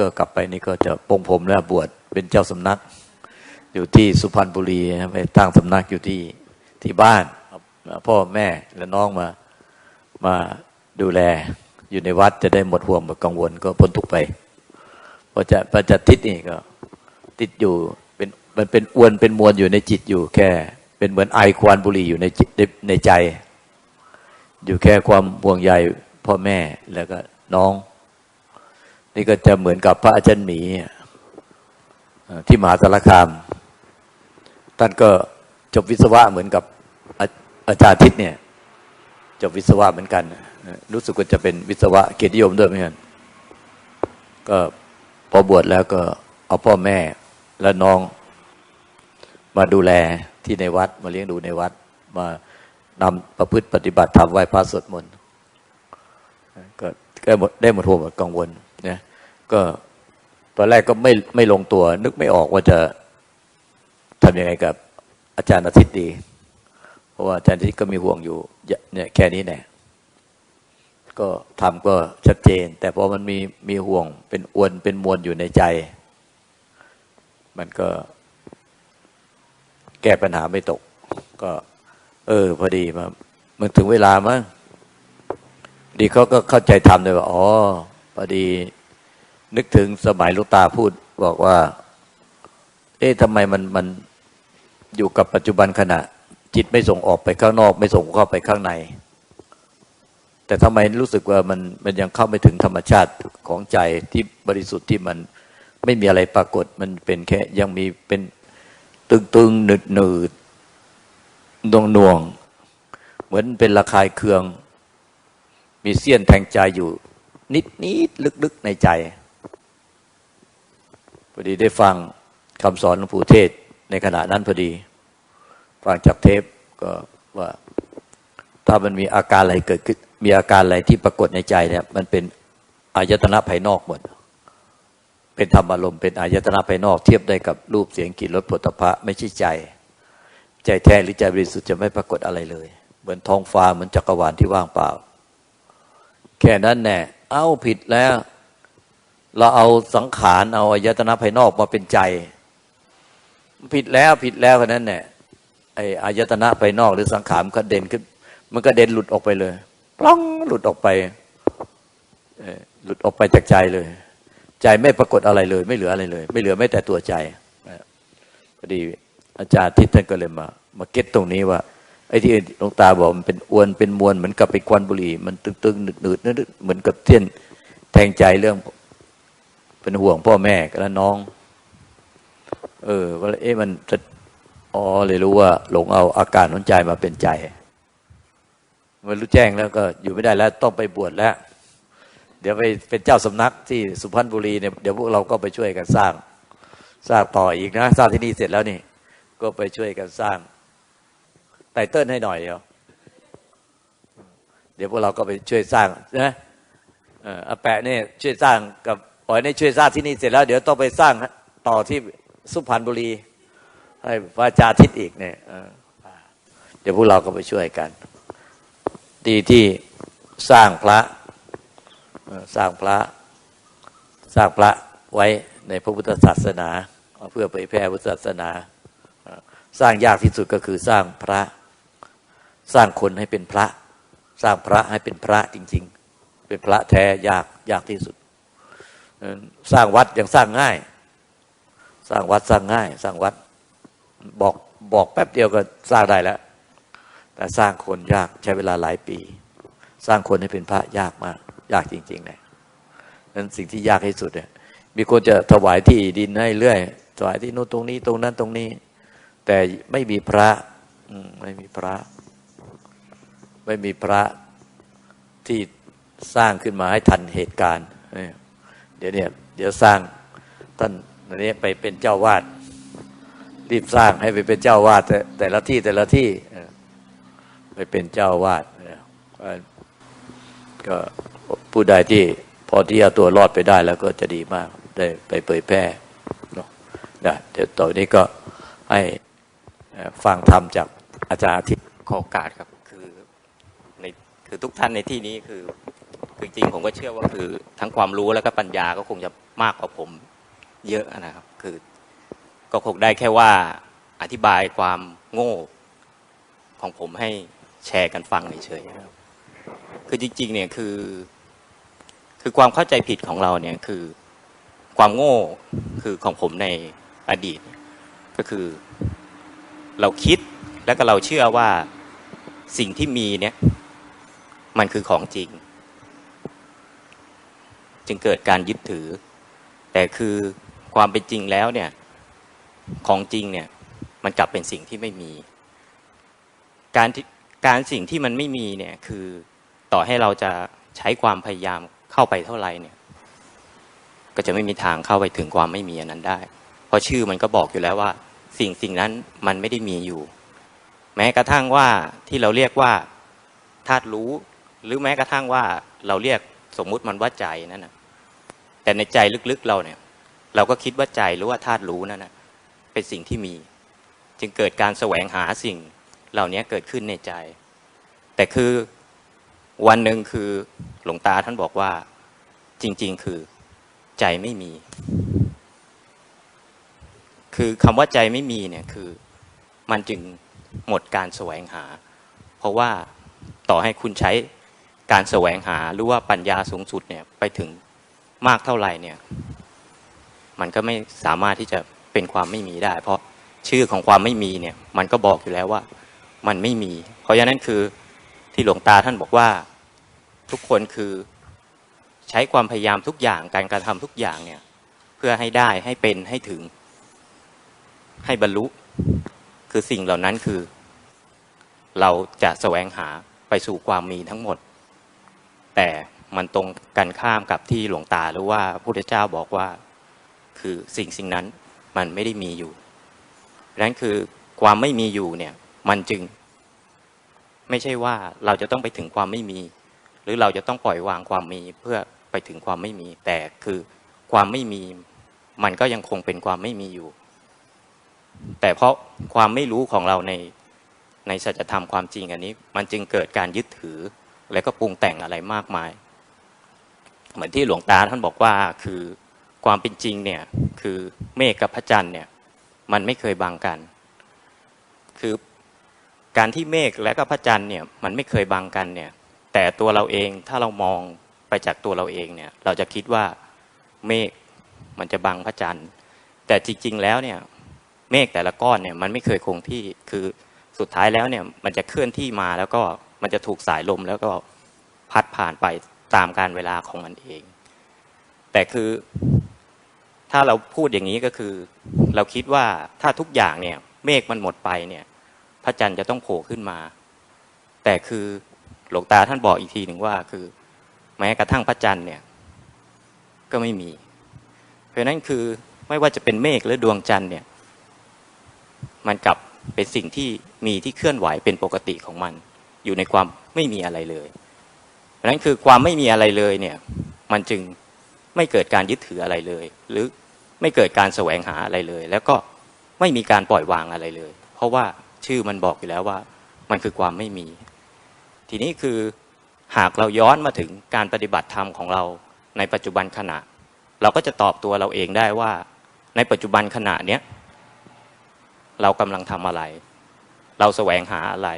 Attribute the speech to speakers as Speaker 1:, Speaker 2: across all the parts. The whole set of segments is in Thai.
Speaker 1: ก็กลับไปนี่ก็จะปงผมแล้วบวชเป็นเจ้าสำนัก อยู่ที่สุพรรณบุรีไปตั้งสำนักอยู่ที่ที่บ้านพ่อแม่และน้องมามาดูแลอยู่ในวัดจะได้หมดห่วงหมดกังวลก็พ้นทุกไปพอจะพระจะทิศนี่ก็ ติดอยู่เป็นมันเป็นอวนเป็นมวลอยู่ในจิตอยู่แค่ เป็นเหมือนไอควันบุหรี่อยู่ในจิตในในใจอยู่แค่ความห่วงใยพ่อแม่แล้วก็น้อง นี่ก็จะเหมือนกับพระอาจารย์หมีที่มหาสารคาม ท่านก็จบวิศวะเหมือนกับอาอาจารย์ทิศเนี่ย จบวิศวะเหมือนกัน รู้สึกว่าจะเป็นวิศวะเกียรติยมด้วยเหมือนกันก็พอบวชแล้วก็เอาพ่อแม่และน้องมาดูแลที่ในวัด มาเลี้ยงดูในวัด มานำประพฤติปฏิบัติธรรมไหว้พระสวดมนต์ก็ก็หมดได้หมดห่วงหมดกังวล ก็ตอนแรกก็ไม่ไม่ลงตัว นึกไม่ออกว่าจะทำยังไงกับอาจารย์อาทิตย์ดี เพราะว่าอาจารย์อาทิตย์ก็มีห่วงอยู่เนี่ยแค่นี้แน่ก็ทำก็ชัดเจน แต่พอมันมีมีห่วงเป็นอวนเป็นมวลอยู่ในใจ มันก็ แก้ปัญหาไม่ตก ก็ เออ พอดีมามันถึงเวลามั้งดีเขาก็เข้าใจทำเลยว่าอ๋อพอดี นึกถึงสมัยลูกตาพูดบอกว่า เอ๊ะทำไมมันมันอยู่กับปัจจุบันขณะ จิตไม่ส่งออกไปข้างนอก ไม่ส่งเข้าไปข้างใน แต่ทำไมรู้สึกว่ามันมันยังเข้าไม่ถึงธรรมชาติของใจที่บริสุทธิ์ที่มันไม่มีอะไรปรากฏ มันเป็นแค่ยังมีเป็นตึงตึงหนืดหนืดดวงนวง เหมือนเป็นระคายเคือง มีเสี้ยนแทงใจอยู่ นิดนิดลึกๆในใจ อดีได้ฟังคำสอนหลวงปู่เทศในขณะนั้นพอดี ฟังจากเทปก็ว่าถ้ามันมีอาการอะไรเกิดขึ้นมีอาการอะไรที่ปรากฏในใจเนี่ย มันเป็นอายตนะภายนอกหมด เป็นธรรมอารมณ์เป็นอายตนะภายนอกเทียบได้กับรูปเสียงกลิ่นรสผลิตภัณฑ์ไม่ใช่ใจ ใจแท้หรือใจบริสุทธิ์จะไม่ปรากฏอะไรเลย เหมือนท้องฟ้าเหมือนจักรวาลที่ว่างเปล่า แค่นั้นแน่เอ้าผิดแล้ว เราเอาสังขารเอาอายตนะภายนอกมาเป็นใจ ผิดแล้วผิดแล้วแค่นั้นแน่ไออายตนะภายนอกหรือสังขารมันกระเด็นขึ้น มันกระเด็นหลุดออกไปเลยปล้องหลุดออกไปหลุดออกไปจากใจเลย ใจไม่ปรากฏอะไรเลย ไม่เหลืออะไรเลย ไม่เหลือแม้แต่ตัวใจพอดีอาจารย์ทิศท่านก็เลยมา มาเก็ตตรงนี้ว่าไอ้ที่หลวงตาบอกมันเป็นอวนเป็นมวลเหมือนกับไปควันบุหรี่ มันตึงๆหนืดๆนึดๆเหมือนกับเทียนแทงใจเรื่อง เป็นห่วงพ่อแม่และน้อง เออว่าเอ๊ะมันจะอ๋อเลยรู้ว่า หลงเอาอาการของใจมาเป็นใจมันรู้แจ้งแล้วก็อยู่ไม่ได้แล้วต้องไปบวชแล้ว เดี๋ยวไปเป็นเจ้าสำนักที่สุพรรณบุรีเนี่ยเดี๋ยวพวกเราก็ไปช่วยกันสร้าง สร้างต่ออีกนะ สร้างที่นี่เสร็จแล้วนี่ ก็ไปช่วยกันสร้างไตเติ้ลให้หน่อยเดียวเดี๋ยวพวกเราก็ไปช่วยสร้างนะเอออาแปะเนี่ยช่วยสร้างกับ ล่อยนี่ช่วยสร้างที่นี่เสร็จแล้ว เดี๋ยวต้องไปสร้างต่อที่สุพรรณบุรี ให้พระอาจารย์ทิศอีกเนี่ยเดี๋ยวพวกเราก็ไปช่วยกัน ดีที่สร้างพระสร้างพระสร้างพระไว้ในพระพุทธศาสนา เพื่อเผยแพร่พุทธศาสนา สร้างยากที่สุดก็คือสร้างพระ สร้างคนให้เป็นพระ สร้างพระให้เป็นพระจริง ๆ เป็นพระแท้ยากยากที่สุด สร้างวัดยังสร้างง่าย สร้างวัดสร้างง่าย สร้างวัด บอกบอกแป๊บเดียวก็สร้างได้แล้ว แต่สร้างคนยากใช้เวลาหลายปี สร้างคนให้เป็นพระยากมาก ยากจริง ๆ เลยนั้นสิ่งที่ยากที่สุดเนี่ย มีคนจะถวายที่ดินให้เรื่อยถวายที่โน้นตรงนี้ตรงนั้นตรงนี้ แต่ไม่มีพระอืไม่มีพระ ไม่มีพระที่สร้างขึ้นมาให้ทันเหตุการณ์ เดี๋ยวเนี่ยเดี๋ยวสร้างท่านอันนี้ไปเป็นเจ้าวาดรีบสร้างให้ไปเป็นเจ้าวาดแต่แต่ละที่แต่ละที่ไปเป็นเจ้าวาดก็ผู้ใดที่พอที่เอาตัวรอดไปได้แล้วก็จะดีมากได้ไปเผยแพร่เนาะได้เดี๋ยวต่อนี้ก็ให้ฟังธรรมจากอาจารย์ทิตย์
Speaker 2: ขอโอกาสครับ คือในคือทุกท่านในที่นี้คือ จริงผมก็เชื่อว่าคือทั้งความรู้แล้วก็ปัญญาก็คงจะมากกว่าผมเยอะนะครับ คือก็คงได้แค่ว่าอธิบายความโง่ของผมให้แชร์กันฟังเฉยๆครับคือจริงๆเนี่ยคือ คือความเข้าใจผิดของเราเนี่ยคือ ความโง่คือของผมในอดีต ก็คือ เราคิดแล้วก็เราเชื่อว่าสิ่งที่มีเนี่ย มันคือของจริง จึงเกิดการยึดถือ แต่คือความเป็นจริงแล้วเนี่ย ของจริงเนี่ย มันกลับเป็นสิ่งที่ไม่มี การการสิ่งที่มันไม่มีเนี่ยคือต่อให้เราจะใช้ความพยายามเข้าไปเท่าไหร่เนี่ย ก็จะไม่มีทางเข้าไปถึงความไม่มีอันนั้นได้ เพราะชื่อมันก็บอกอยู่แล้วว่า สิ่งสิ่งนั้นมันไม่ได้มีอยู่ แม้กระทั่งว่าที่เราเรียกว่าธาตุรู้ หรือแม้กระทั่งว่าเราเรียกสมมุติมันว่าใจนั่นนะ แต่ในใจลึกๆเราเนี่ย เราก็คิดว่าใจหรือว่าธาตุรู้นั่นนะเป็นสิ่งที่มี จึงเกิดการแสวงหาสิ่งเหล่านี้เกิดขึ้นในใจ แต่คือวันหนึ่งคือหลวงตาท่านบอกว่า จริง ๆ คือใจไม่มี คือคำว่าใจไม่มีเนี่ยคือมันจึงหมดการแสวงหา เพราะว่าต่อให้คุณใช้การแสวงหาหรือว่าปัญญาสูงสุดเนี่ยไปถึง มากเท่าไหร่เนี่ย มันก็ไม่สามารถที่จะเป็นความไม่มีได้ เพราะชื่อของความไม่มีเนี่ย มันก็บอกอยู่แล้วว่า มันไม่มี เพราะฉะนั้นคือที่หลวงตาท่านบอกว่าทุกคนคือใช้ความพยายามทุกอย่างการกระทำทุกอย่างเนี่ย เพื่อให้ได้ให้เป็นให้ถึง ให้บรรลุคือสิ่งเหล่านั้นคือ เราจะแสวงหาไปสู่ความมีทั้งหมด แต่ มันตรงกันข้ามกับที่หลวงตาหรือว่าพระพุทธเจ้าบอกว่า คือสิ่งสิ่งนั้นมันไม่ได้มีอยู่นั้นคือความไม่มีอยู่เนี่ย มันจึง ไม่ใช่ว่าเราจะต้องไปถึงความไม่มี หรือเราจะต้องปล่อยวางความมีเพื่อไปถึงความไม่มี แต่คือความไม่มี มันก็ยังคงเป็นความไม่มีอยู่ แต่เพราะความไม่รู้ของเราในในสัจธรรมความจริงอันนี้ มันจึงเกิดการยึดถือ และก็ปรุงแต่งอะไรมากมาย เหมือนที่หลวงตาท่านบอกว่าคือความเป็นจริงเนี่ยคือเมฆกับพระจันทร์เนี่ยมันไม่เคยบังกัน คือการที่เมฆและก็พระจันทร์เนี่ยมันไม่เคยบังกันเนี่ยแต่ตัวเราเองถ้าเรามองไปจากตัวเราเองเนี่ยเราจะคิดว่าเมฆมันจะบังพระจันทร์ แต่จริง ๆ แล้วเนี่ยเมฆแต่ละก้อนเนี่ยมันไม่เคยคงที่คือสุดท้ายแล้วเนี่ยมันจะเคลื่อนที่มาแล้วก็มันจะถูกสายลมแล้วก็พัดผ่านไป ตามการเวลาของมันเอง แต่คือถ้าเราพูดอย่างนี้ก็คือ เราคิดว่าถ้าทุกอย่างเนี่ย เมฆมันหมดไปเนี่ย พระจันทร์จะต้องโผล่ขึ้นมา แต่คือหลวงตาท่านบอกอีกทีหนึ่งว่าคือ แม้กระทั่งพระจันทร์เนี่ย ก็ไม่มี เพราะนั้นคือไม่ว่าจะเป็นเมฆหรือดวงจันทร์เนี่ย มันกลับเป็นสิ่งที่มีที่เคลื่อนไหวเป็นปกติของมัน อยู่ในความไม่มีอะไรเลย เพราะฉะนั้นคือความไม่มีอะไรเลยเนี่ยมันจึงไม่เกิดการยึดถืออะไรเลย หรือไม่เกิดการแสวงหาอะไรเลย แล้วก็ไม่มีการปล่อยวางอะไรเลย เพราะว่าชื่อมันบอกอยู่แล้วว่ามันคือความไม่มี ทีนี้คือหากเราย้อนมาถึงการปฏิบัติธรรมของเราในปัจจุบันขณะ เราก็จะตอบตัวเราเองได้ว่าในปัจจุบันขณะเนี้ยเรากำลังทำอะไร เราแสวงหาอะไร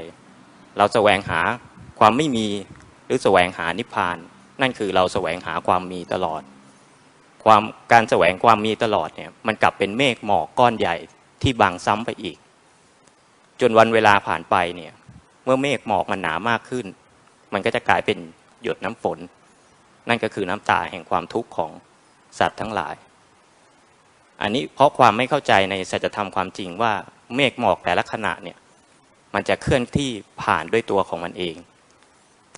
Speaker 2: เราแสวงหาความไม่มี หรือแสวงหานิพพาน นั่นคือเราแสวงหาความมีตลอด ความการแสวงความมีตลอดเนี่ยมันกลับเป็นเมฆหมอกก้อนใหญ่ที่บังซ้ำไปอีก จนวันเวลาผ่านไปเนี่ยเมื่อเมฆหมอกมันหนามากขึ้น มันก็จะกลายเป็นหยดน้ำฝน นั่นก็คือน้ำตาแห่งความทุกข์ของสัตว์ทั้งหลาย อันนี้เพราะความไม่เข้าใจในสัจธรรมความจริงว่าเมฆหมอกแต่ละขณะเนี่ยมันจะเคลื่อนที่ผ่านด้วยตัวของมันเอง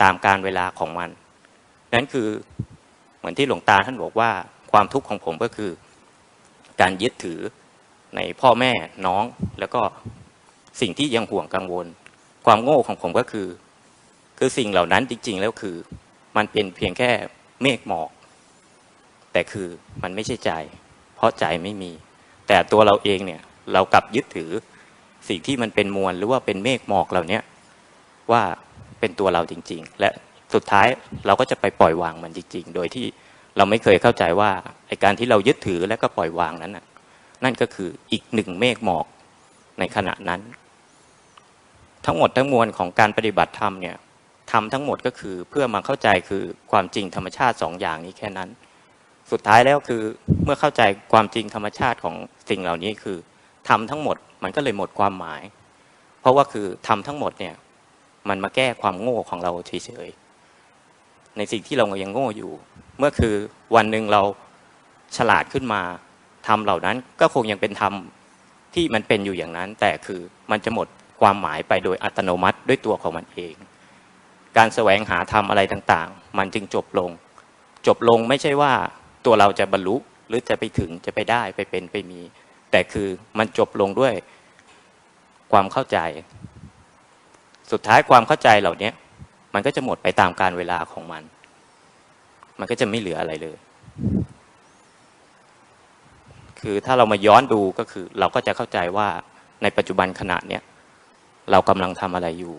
Speaker 2: ตามการเวลาของมัน นั่นคือเหมือนที่หลวงตาท่านบอกว่าความทุกข์ของผมก็คือ การยึดถือในพ่อแม่น้อง แล้วก็สิ่งที่ยังห่วงกังวล ความโง่ของผมก็คือ คือสิ่งเหล่านั้นจริง ๆ แล้วคือ มันเป็นเพียงแค่เมฆหมอก แต่คือมันไม่ใช่ใจ เพราะใจไม่มี แต่ตัวเราเองเนี่ยเรากลับยึดถือสิ่งที่มันเป็นมวลหรือว่าเป็นเมฆหมอกเหล่านี้ว่า เป็นตัวเราจริง ๆ และสุดท้ายเราก็จะไปปล่อยวางมันจริง ๆ โดยที่เราไม่เคยเข้าใจว่าไอการที่เรายึดถือและก็ปล่อยวางนั้นน่ะนั่นก็คืออีกหนึ่งเมฆหมอกในขณะนั้น ทั้งหมดทั้งมวลของการปฏิบัติธรรมเนี่ยทำทั้งหมดก็คือเพื่อมาเข้าใจคือความจริงธรรมชาติสองอย่างนี้แค่นั้น สุดท้ายแล้วคือเมื่อเข้าใจความจริงธรรมชาติของสิ่งเหล่านี้คือทำทั้งหมดมันก็เลยหมดความหมาย เพราะว่าคือทำทั้งหมดเนี่ย มันมาแก้ความโง่ของเราเฉยๆในสิ่งที่เรายังโง่อยู่ เมื่อคือวันหนึ่งเราฉลาดขึ้นมาทำเหล่านั้นก็คงยังเป็นธรรมที่มันเป็นอยู่อย่างนั้น แต่คือมันจะหมดความหมายไปโดยอัตโนมัติด้วยตัวของมันเอง การแสวงหาธรรมอะไรต่างๆ มันจึงจบลง จบลงไม่ใช่ว่าตัวเราจะบรรลุหรือจะไปถึงจะไปได้ไปเป็นไปมี แต่คือมันจบลงด้วยความเข้าใจ สุดท้ายความเข้าใจเหล่านี้มันก็จะหมดไปตามการเวลาของมัน มันก็จะไม่เหลืออะไรเลย คือถ้าเรามาย้อนดูก็คือ เราก็จะเข้าใจว่าในปัจจุบันขณะเนี้ยเรากำลังทำอะไรอยู่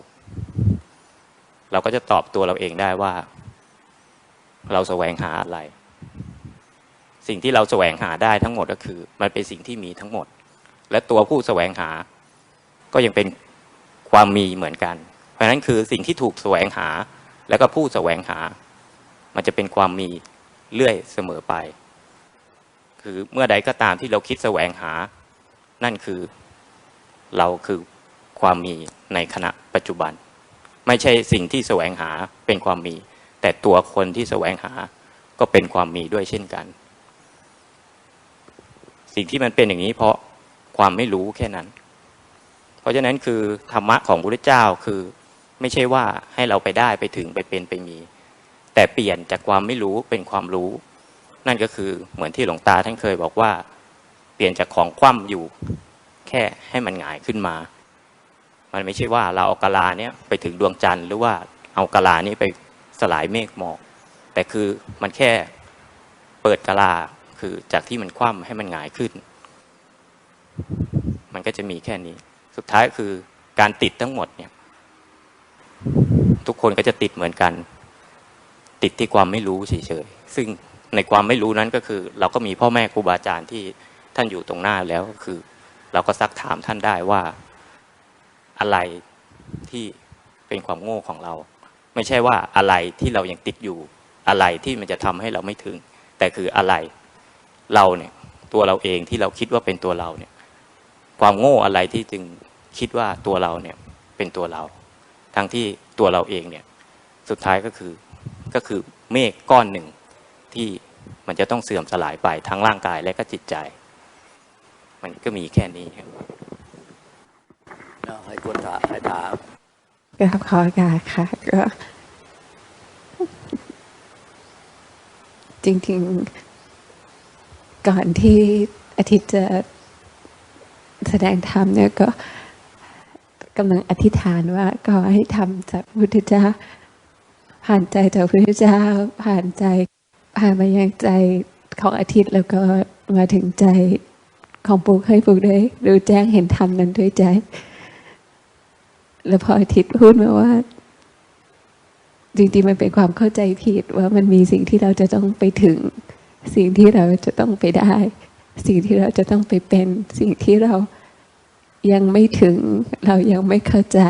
Speaker 2: เราก็จะตอบตัวเราเองได้ว่า เราแสวงหาอะไร สิ่งที่เราแสวงหาได้ทั้งหมดก็คือ มันเป็นสิ่งที่มีทั้งหมด และตัวผู้แสวงหาก็ยังเป็น ความมีเหมือนกัน เพราะฉะนั้นคือสิ่งที่ถูกแสวงหา แล้วก็ผู้แสวงหา มันจะเป็นความมีเรื่อยเสมอไป คือเมื่อใดก็ตามที่เราคิดแสวงหา นั่นคือเราคือความมีในขณะปัจจุบัน ไม่ใช่สิ่งที่แสวงหาเป็นความมี แต่ตัวคนที่แสวงหาก็เป็นความมีด้วยเช่นกัน สิ่งที่มันเป็นอย่างนี้เพราะความไม่รู้แค่นั้น ราะฉะนั้นคือธรรมะของพระพุทธเจ้าคือไม่ใช่ว่าให้เราไปได้ไปถึงไปเป็นไปมี แต่เปลี่ยนจากความไม่รู้เป็นความรู้ นั่นก็คือเหมือนที่หลวงตาท่านเคยบอกว่า เปลี่ยนจากของคว่ำอยู่ แค่ให้มันหงายขึ้นมา มันไม่ใช่ว่าเราเอากะลาเนี้ยไปถึงดวงจันทร์หรือว่าเอากะลานี้ไปสลายเมฆหมอก แต่คือมันแค่เปิดกะลาคือจากที่มันคว่ำให้มันหงายขึ้น มันก็จะมีแค่นี้ สุดท้ายคือการติดทั้งหมดเนี่ย ทุกคนก็จะติดเหมือนกัน ติดที่ความไม่รู้เฉยๆซึ่งในความไม่รู้นั้นก็คือ เราก็มีพ่อแม่ครูบาอาจารย์ที่ท่านอยู่ตรงหน้าแล้วก็คือ เราก็ซักถามท่านได้ว่า อะไรที่เป็นความโง่ของเรา ไม่ใช่ว่าอะไรที่เรายังติดอยู่ อะไรที่มันจะทำให้เราไม่ถึง แต่คืออะไรเราเนี่ย ตัวเราเองที่เราคิดว่าเป็นตัวเราเนี่ย ความโง่อะไรที่จึง คิดว่าตัวเราเนี่ยเป็นตัวเรา ทั้งที่ตัวเราเองเนี่ยสุดท้ายก็คือก็คือเมฆก้อนหนึ่งที่มันจะต้องเสื่อมสลายไปทั้งร่างกายและก็จิตใจ มันก็มีแค่นี้ครับ
Speaker 1: ให้คนถามให้ถาม
Speaker 3: ก็ขอโอกาสค่ะก็จริงๆ ก่อนที่อาทิตย์จะแสดงธรรมเนี่ยก็ กำลังอธิษฐานว่าขอให้ทำจากพระพุทธเจ้า ผ่านใจจากพระพุทธเจ้า ผ่านใจผ่านมายังใจของอาทิตย์แล้วก็มาถึงใจของปุกให้ปุกได้รู้แจ้งเห็นธรรมนั้นด้วยใจ แล้วพออาทิตย์พูดมาว่า จริงๆมันเป็นความเข้าใจผิดว่ามันมีสิ่งที่เราจะต้องไปถึง สิ่งที่เราจะต้องไปได้ สิ่งที่เราจะต้องไปเป็น สิ่งที่เรา ยังไม่ถึง เรายังไม่เข้าใจ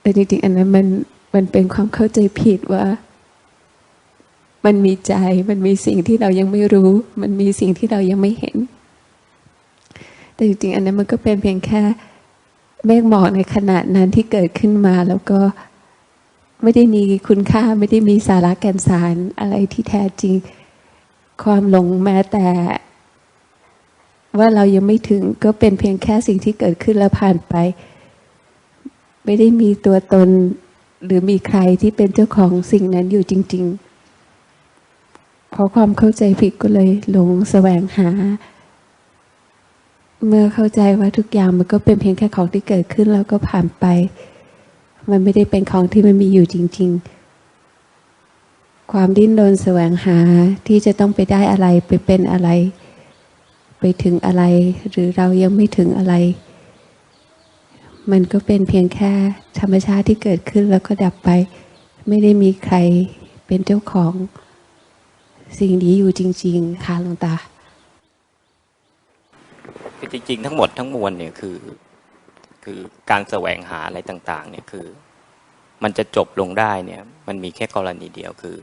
Speaker 3: แต่จริงๆอันนั้นมันมันเป็นความเข้าใจผิดว่า มันมีใจ มันมีสิ่งที่เรายังไม่รู้ มันมีสิ่งที่เรายังไม่เห็น แต่จริงๆอันนั้นมันก็เป็นเพียงแค่เมฆหมอกในขณะนั้นที่เกิดขึ้นมาแล้วก็ไม่ได้มีคุณค่าไม่ได้มีสาระแก่นสารอะไรที่แท้จริง ความหลงแม้แต่ ว่าเรายังไม่ถึงก็เป็นเพียงแค่สิ่งที่เกิดขึ้นแล้วผ่านไป ไม่ได้มีตัวตนหรือมีใครที่เป็นเจ้าของสิ่งนั้นอยู่จริง ๆ เพราะความเข้าใจผิดก็เลยหลงแสวงหา เมื่อเข้าใจว่าทุกอย่างมันก็เป็นเพียงแค่ของที่เกิดขึ้นแล้วก็ผ่านไป มันไม่ได้เป็นของที่มันมีอยู่จริง ๆ ความดิ้นรนแสวงหาที่จะต้องไปได้อะไรไปเป็นอะไร ไปถึงอะไร หรือเรายังไม่ถึงอะไร มันก็เป็นเพียงแค่ธรรมชาติที่เกิดขึ้นแล้วก็ดับไป ไม่ได้มีใครเป็นเจ้าของสิ่งนี้อยู่จริง ๆ ค่ะหลวงตา
Speaker 2: คือจริง ๆ ทั้งหมดทั้งมวลเนี่ยคือ คือการแสวงหาอะไรต่าง ๆ เนี่ยคือ มันจะจบลงได้เนี่ย มันมีแค่กรณีเดียวคือ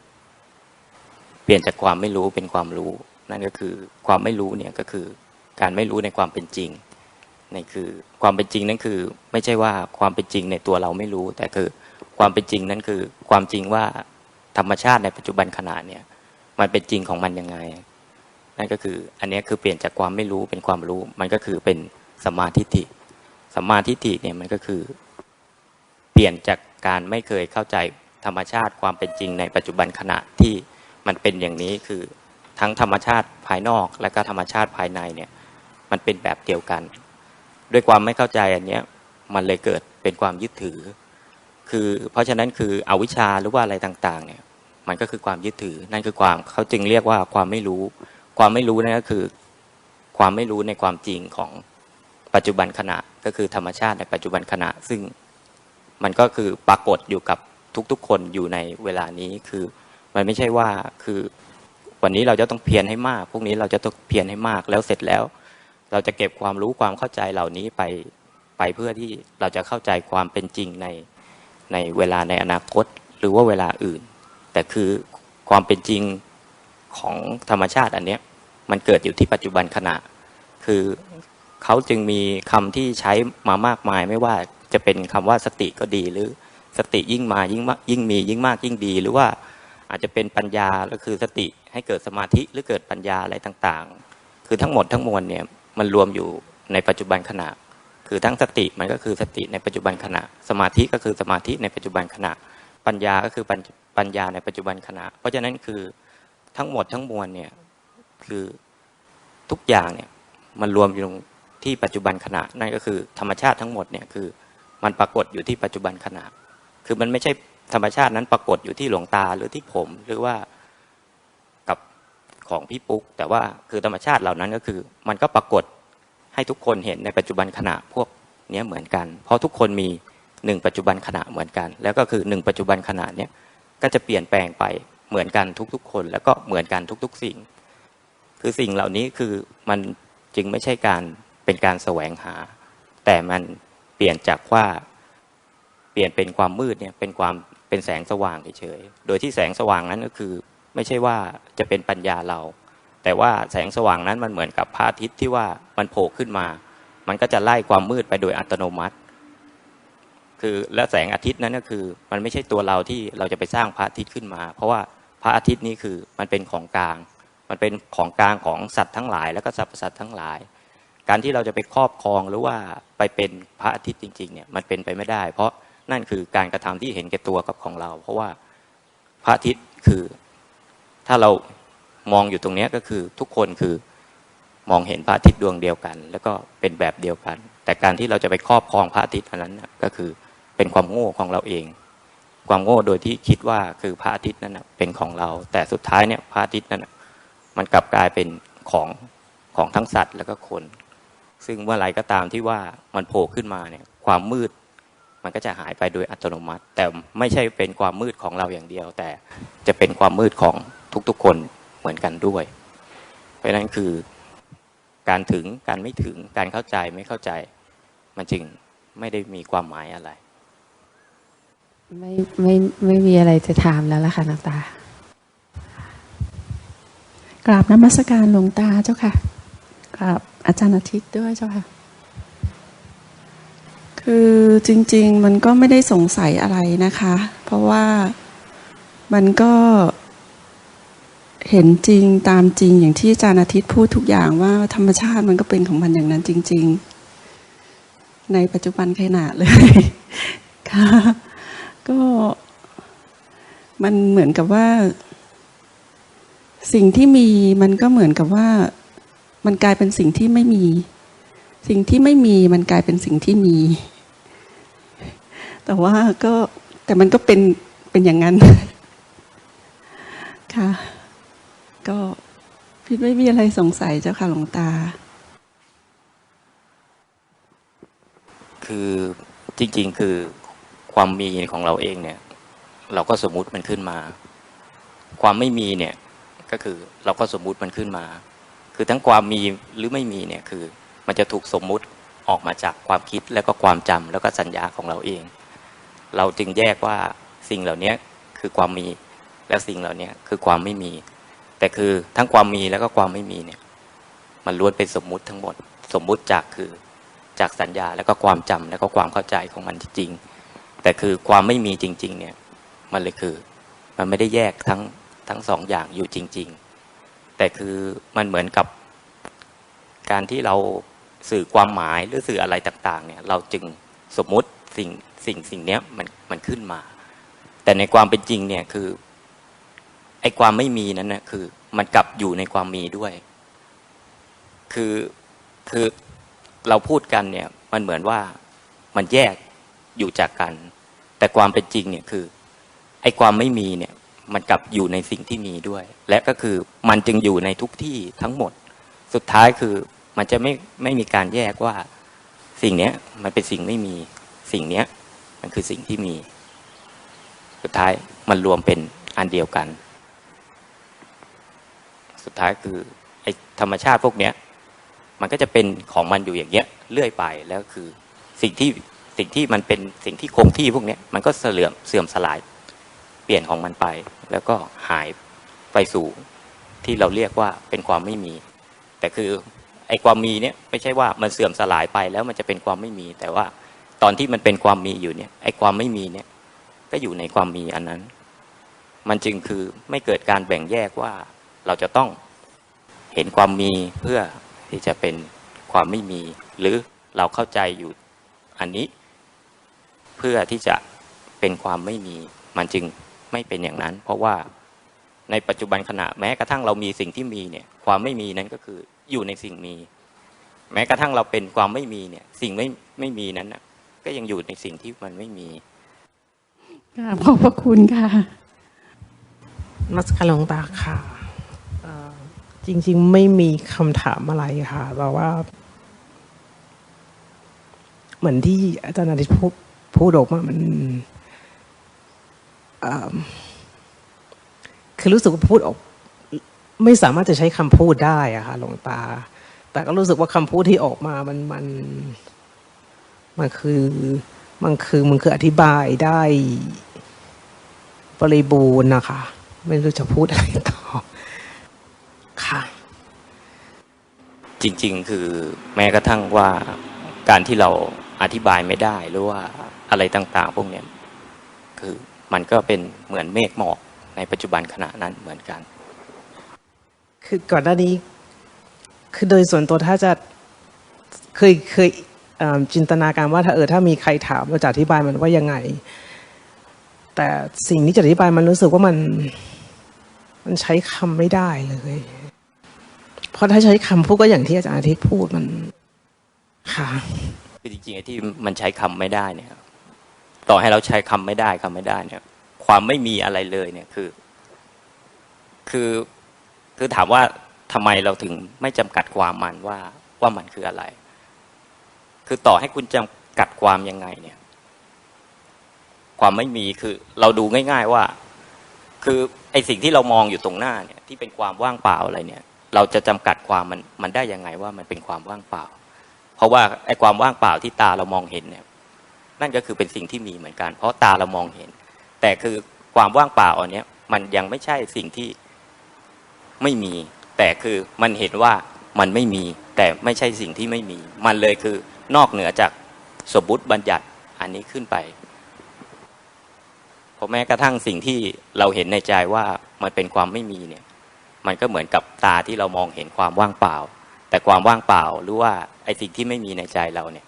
Speaker 2: เปลี่ยนจากความไม่รู้เป็นความรู้ นั่นก็คือความไม่รู้เนี่ยก็คือการไม่รู้ในความเป็นจริงนี่คือความเป็นจริงนั่นคือ ไม่ใช่ว่าความเป็นจริงในตัวเราไม่รู้ แต่คือความเป็นจริงนั่นคือความจริงว่าธรรมชาติในปัจจุบันขณะเนี่ยมันเป็นจริงของมันยังไง นั่นก็คืออันนี้คือเปลี่ยนจากความไม่รู้เป็นความรู้ มันก็คือเป็นสมมาทิฏฐิสมมาทิฏฐิเนี่ยมันก็คือ เปลี่ยนจากการไม่เคยเข้าใจธรรมชาติความเป็นจริงในปัจจุบันขณะที่มันเป็นอย่างนี้คือ ทั้งธรรมชาติภายนอก และก็ธรรมชาติภายในเนี่ยมันเป็นแบบเดียวกัน ด้วยความไม่เข้าใจอันเนี้ยมันเลยเกิดเป็นความยึดถือ คือเพราะฉะนั้นคืออวิชชาหรือว่าอะไรต่างๆเนี่ยมันก็คือความยึดถือนั่นคือความเขาจึงเรียกว่าความไม่รู้ ความไม่รู้นั่นก็คือ ความไม่รู้ในความจริงของปัจจุบันขณะก็คือธรรมชาติในปัจจุบันขณะ ซึ่งมันก็คือปรากฏอยู่กับทุกๆคนอยู่ในเวลานี้คือ มันไม่ใช่ว่าคือ วันนี้เราจะต้องเพียรให้มากพรุ่งนี้เราจะต้องเพียรให้มากแล้วเสร็จแล้ว เราจะเก็บความรู้ความเข้าใจเหล่านี้ไปไปเพื่อที่เราจะเข้าใจความเป็นจริงในในเวลาในอนาคตหรือว่าเวลาอื่น แต่คือความเป็นจริงของธรรมชาติอันเนี้ยมันเกิดอยู่ที่ปัจจุบันขณะ คือเขาจึงมีคำที่ใช้มามากมาย ไม่ว่าจะเป็นคำว่าสติก็ดีหรือสติยิ่งมายิ่งมากยิ่งมียิ่งมากยิ่งดี หรือว่า อาจจะเป็นปัญญาก็คือสติให้เกิดสมาธิหรือเกิดปัญญาอะไรต่างๆ คือทั้งหมดทั้งมวลเนี่ยมันรวมอยู่ในปัจจุบันขณะ คือทั้งสติมันก็คือสติในปัจจุบันขณะ สมาธิก็คือสมาธิในปัจจุบันขณะ ปัญญาก็คือปัญปัญญาในปัจจุบันขณะ เพราะฉะนั้นคือทั้งหมดทั้งมวลเนี่ยคือทุกอย่างเนี่ยมันรวมอยู่ที่ปัจจุบันขณะนั่นก็คือธรรมชาติทั้งหมดเนี่ยคือมันปรากฏอยู่ที่ปัจจุบันขณะ คือมันไม่ใช่ ธรรมชาตินั้นปรากฏอยู่ที่หลวงตาหรือที่ผมหรือว่ากับของพี่ปุ๊ก แต่ว่าคือธรรมชาติเหล่านั้นก็คือ มันก็ปรากฏให้ทุกคนเห็นในปัจจุบันขณะพวกเนี้ยเหมือนกัน เพราะทุกคนมีหนึ่งปัจจุบันขณะเหมือนกัน แล้วก็คือหนึ่งปัจจุบันขณะเนี้ยก็จะเปลี่ยนแปลงไปเหมือนกันทุกๆ คน แล้วก็เหมือนกันทุก ๆ สิ่ง คือสิ่งเหล่านี้คือมันจึงไม่ใช่การเป็นการแสวงหา แต่มันเปลี่ยนจากว่าเปลี่ยนเป็นความมืดเนี่ยเป็นความ เป็นแสงสว่างเฉยๆโดยที่แสงสว่างนั้นก็คือไม่ใช่ว่าจะเป็นปัญญาเรา แต่ว่าแสงสว่างนั้นมันเหมือนกับพระอาทิตย์ที่ว่ามันโผล่ขึ้นมา มันก็จะไล่ความมืดไปโดยอัตโนมัติ คือและแสงอาทิตย์นั้นก็คือ มันไม่ใช่ตัวเราที่เราจะไปสร้างพระอาทิตย์ขึ้นมา เพราะว่าพระอาทิตย์นี้คือมันเป็นของกลาง มันเป็นของกลางของสัตว์ทั้งหลาย แล้วก็สรรพสัตว์ทั้งหลาย การที่เราจะไปครอบครองหรือว่าไปเป็นพระอาทิตย์จริงๆเนี่ยมันเป็นไปไม่ได้ เพราะ นั่นคือการกระทำที่เห็นแก่ตัวกับของเรา เพราะว่าพระอาทิตย์คือถ้าเรามองอยู่ตรงนี้ก็คือทุกคนคือมองเห็นพระอาทิตย์ดวงเดียวกัน แล้วก็เป็นแบบเดียวกัน แต่การที่เราจะไปครอบครองพระอาทิตย์อันนั้นก็คือเป็นความโง่ของเราเอง ความโง่โดยที่คิดว่าคือพระอาทิตย์นั้นเป็นของเรา แต่สุดท้ายเนี่ยพระอาทิตย์นั้นมันกลับกลายเป็นของของทั้งสัตว์แล้วก็คน ซึ่งเมื่อไรก็ตามที่ว่ามันโผล่ขึ้นมาเนี่ยความมืด มันก็จะหายไปโดยอัตโนมัติ แต่ไม่ใช่เป็นความมืดของเราอย่างเดียว แต่จะเป็นความมืดของทุกๆคนเหมือนกันด้วย เพราะฉะนั้นคือการถึงการไม่ถึงการเข้าใจไม่เข้าใจมันจึงไม่ได้มีความหมายอะไร
Speaker 3: ไม่ไม่ไม่มีอะไรจะถามแล้วล่ะค่ะหลวงตา
Speaker 4: กราบนมัสการหลวงตาเจ้าค่ะกราบอาจารย์อาทิตย์ด้วยเจ้าค่ะ คือจริง ๆ มันก็ไม่ได้สงสัยอะไรนะคะ เพราะว่ามันก็เห็นจริงตามจริงอย่างที่อาจารย์อาทิตย์พูดทุกอย่างว่าธรรมชาติมันก็เป็นของมันอย่างนั้นจริง ๆ ในปัจจุบันขณะเลยค่ะก็มันเหมือนกับว่า สิ่งที่มีมันก็เหมือนกับว่า มันกลายเป็นสิ่งที่ไม่มี สิ่งที่ไม่มีมันกลายเป็นสิ่งที่มี แต่ว่าก็แต่มันก็เป็นเป็นอย่างนั้น ค่ะ ก็พี่ไม่มีอะไรสงสัยเจ้าค่ะหลวงตา
Speaker 2: คือจริง ๆ คือความมีของเราเองเนี่ย เราก็สมมุติมันขึ้นมา ความไม่มีเนี่ยก็คือเราก็สมมุติมันขึ้นมา คือทั้งความมีหรือไม่มีเนี่ยคือ มันจะถูกสมมุติออกมาจากความคิดแล้วก็ความจำแล้วก็สัญญาของเราเอง เราจึงแยกว่าสิ่งเหล่านี้คือความมีและสิ่งเหล่านี้คือความไม่มี แต่คือทั้งความมีแล้วก็ความไม่มีเนี่ย มันล้วนเป็นสมมุติทั้งหมด สมมุติจากคือจากสัญญาแล้วก็ความจำแล้วก็ความเข้าใจของมันจริงแต่คือความไม่มีจริง ๆ เนี่ย มันเลยคือ มันไม่ได้แยกทั้งทั้งสองอย่างอยู่จริง ๆ แต่คือมันเหมือนกับการที่เราสื่อความหมายหรือสื่ออะไรต่าง ๆ เนี่ย เราจึงสมมุติ สิ่งสิ่งสิ่งเนี้ยมันมันขึ้นมา แต่ในความเป็นจริงเนี่ยคือไอ้ความไม่มีนั้นนะคือ มันกลับอยู่ในความมีด้วย คือคือเราพูดกันเนี่ย มันเหมือนว่ามันแยกอยู่จากกัน แต่ความเป็นจริงเนี่ยคือ ไอ้ความไม่มีเนี่ย มันกลับอยู่ในสิ่งที่มีด้วย และก็คือมันจึงอยู่ในทุกที่ทั้งหมด สุดท้ายคือมันจะไม่ไม่มีการแยกว่า สิ่งเนี้ยมันเป็นสิ่งไม่มี สิ่งนี้มันคือสิ่งที่มี สุดท้ายมันรวมเป็นอันเดียวกัน สุดท้ายคือไอ้ธรรมชาติพวกเนี้ย มันก็จะเป็นของมันอยู่อย่างเงี้ยเรื่อยไปแล้วคือสิ่งที่สิ่งที่มันเป็นสิ่งที่คงที่พวกเนี้ยมันก็เสื่อมเสื่อมสลาย เปลี่ยนของมันไป แล้วก็หายไปสู่ที่เราเรียกว่าเป็นความไม่มี แต่คือไอ้ความมีเนี่ยไม่ใช่ว่ามันเสื่อมสลายไปแล้วมันจะเป็นความไม่มี แต่ว่า ตอนที่มันเป็นความมีอยู่เนี่ยไอ้ความไม่มีเนี่ย ก็อยู่ในความมีอันนั้น มันจึงคือไม่เกิดการแบ่งแยกว่าเราจะต้องเห็นความมีเพื่อที่จะเป็นความไม่มี หรือเราเข้าใจอยู่อันนี้ เพื่อที่จะเป็นความไม่มี มันจึงไม่เป็นอย่างนั้น เพราะว่าในปัจจุบันขณะแม้กระทั่งเรามีสิ่งที่มีเนี่ย ความไม่มีนั้นก็คืออยู่ในสิ่งมี แม้กระทั่งเราเป็นความไม่มีเนี่ย สิ่งไม่ไม่มีนั้นนะ ก็ยังอยู่ในสิ่งที่มันไม่มี
Speaker 4: กราบขอบพระคุณค่ะ
Speaker 5: นมัสการหลวงตาค่ะเอ่อจริง ๆ ไม่มีคำถามอะไรค่ะแต่ว่า เหมือนที่อาจารย์อาทิตย์พูดพูดออกมามันเอิ่มคือรู้สึกว่าพูดออก ไม่สามารถจะใช้คำพูดได้อะค่ะหลวงตา แต่ก็รู้สึกว่าคำพูดที่ออกมามันมัน มันคือมันคือมันคืออธิบายได้บริบูรณ์นะคะ ไม่รู้จะพูดอะไรต่อค่ะ
Speaker 2: จริง ๆ คือแม้กระทั่งว่าการที่เราอธิบายไม่ได้หรือว่าอะไรต่าง ๆ พวกเนี้ยคือมันก็เป็นเหมือนเมฆหมอกในปัจจุบันขณะนั้นเหมือนกัน
Speaker 5: คือก่อนหน้านี้ คือโดยส่วนตัวถ้าจะเคยเคยเอิ่ม จินตนาการว่าถ้าเออถ้ามีใครถามเราจะอธิบายมันว่ายังไง แต่สิ่งที่จะอธิบายมันรู้สึกว่ามัน มันใช้คำไม่ได้เลย เพราะถ้าใช้คำพูดก็อย่างที่อาจารย์อาทิตย์พูดมันค่ะ
Speaker 2: คือจริงๆไอ้ที่มันใช้คำไม่ได้เนี่ย ต่อให้เราใช้คำไม่ได้คำไม่ได้เนี่ย ความไม่มีอะไรเลยเนี่ยคือ คือคือถามว่าทำไมเราถึงไม่จำกัดความมันว่าว่ามันคืออะไร คือต่อให้คุณจำกัดความยังไงเนี่ย ความไม่มีคือเราดูง่าย ๆว่า คือไอสิ่งที่เรามองอยู่ตรงหน้าเนี่ย ที่เป็นความว่างเปล่าอะไรเนี่ย เราจะจำกัดความมันมันได้ยังไงว่ามันเป็นความว่างเปล่า เพราะว่าไอความว่างเปล่าที่ตาเรามองเห็นเนี่ย นั่นก็คือเป็นสิ่งที่มีเหมือนกัน เพราะตาเรามองเห็น แต่คือความว่างเปล่าอันเนี้ยมันยังไม่ใช่สิ่งที่ไม่มี แต่คือมันเห็นว่ามันไม่มี แต่ไม่ใช่สิ่งที่ไม่มี มันเลยคือ นอกเหนือจากสมบุติบัญญัติอันนี้ขึ้นไปเพราะแม้กระทั่งสิ่งที่เราเห็นในใจว่ามันเป็นความไม่มีเนี่ย มันก็เหมือนกับตาที่เรามองเห็นความว่างเปล่า แต่ความว่างเปล่าหรือว่าไอ้สิ่งที่ไม่มีในใจเราเนี่ย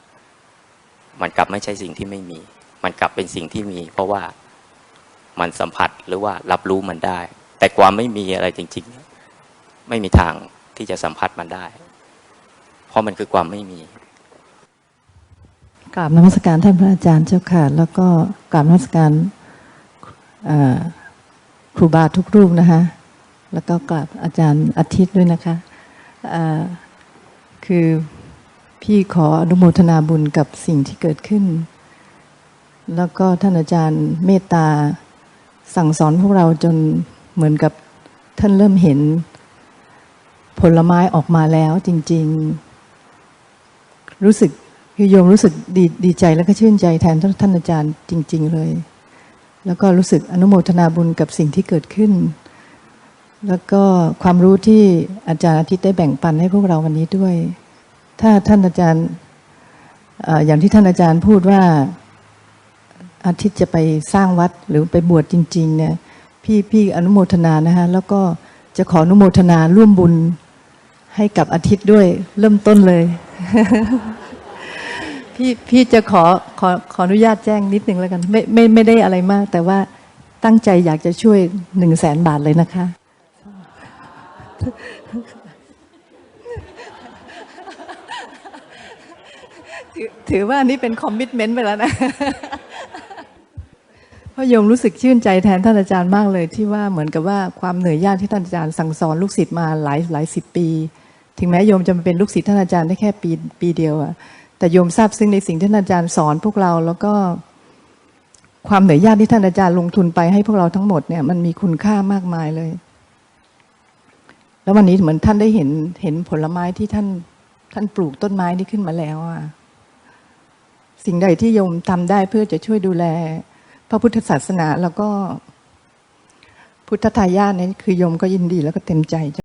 Speaker 2: มันกลับไม่ใช่สิ่งที่ไม่มี มันกลับเป็นสิ่งที่มี เพราะว่ามันสัมผัสหรือว่ารับรู้มันได้ แต่ความไม่มีอะไรจริง ๆ ไม่มีทางที่จะสัมผัสมันได้ เพราะมันคือความไม่มี
Speaker 6: กราบนมัสการท่านพระอาจารย์เจ้าค่ะ แล้วก็กราบนมัสการครูบาทุกรูปนะคะแล้วก็กราบอาจารย์อาทิตย์ด้วยนะคะคือพี่ขออนุโมทนาบุญกับสิ่งที่เกิดขึ้น แล้วก็ท่านอาจารย์เมตตาสั่งสอนพวกเราจนเหมือนกับท่านเริ่มเห็นผลไม้ออกมาแล้วจริง ๆ รู้สึก คือโยมรู้สึกดีดีใจแล้วก็ชื่นใจแทนท่านอาจารย์จริง ๆเลย แล้วก็รู้สึกอนุโมทนาบุญกับสิ่งที่เกิดขึ้น แล้วก็ความรู้ที่อาจารย์อาทิตย์ได้แบ่งปันให้พวกเราวันนี้ด้วย ถ้าท่านอาจารย์อย่างที่ท่านอาจารย์พูดว่าอาทิตย์จะไปสร้างวัดหรือไปบวชจริง ๆ เนี่ยพี่พี่อนุโมทนานะคะแล้วก็จะขออนุโมทนาร่วมบุญให้กับอาทิตย์ด้วย เริ่มต้นเลย พี่พี่จะขอขอขออนุญาตแจ้งนิดนึงแล้วกัน ไม่ไม่ไม่ได้อะไรมาก แต่ว่าตั้งใจอยากจะช่วยหนึ่งแสนบาทเลยนะคะ ถือถือว่านนี้เป็นคอมมิชเมนต์ไปแล้วนะพระโยมรู้สึกชื่นใจแทนท่านอาจารย์มากเลยที่ว่าเหมือนกับว่าความเหนื่อยยากที่ท่านอาจารย์สั่งสอนลูกศิษย์มาหลายหลายสิบปี ถึงแม้โยมจะมาเป็นลูกศิษย์ท่านอาจารย์ได้แค่ปีปีเดียวอะ แต่โยมทราบซึ้งในสิ่งที่ท่านอาจารย์สอนพวกเราแล้วก็ความเหนื่อยยากที่ท่านอาจารย์ลงทุนไปให้พวกเราทั้งหมดเนี่ยมันมีคุณค่ามากมายเลย แล้ววันนี้เหมือนท่านได้เห็นเห็นผลไม้ที่ท่านท่านปลูกต้นไม้นี้ขึ้นมาแล้วอะสิ่งใดที่โยมทำได้เพื่อจะช่วยดูแล พระพุทธศาสนาแล้วก็พุทธทายาทนี่คือโยมก็ยินดีแล้วก็เต็มใจจะ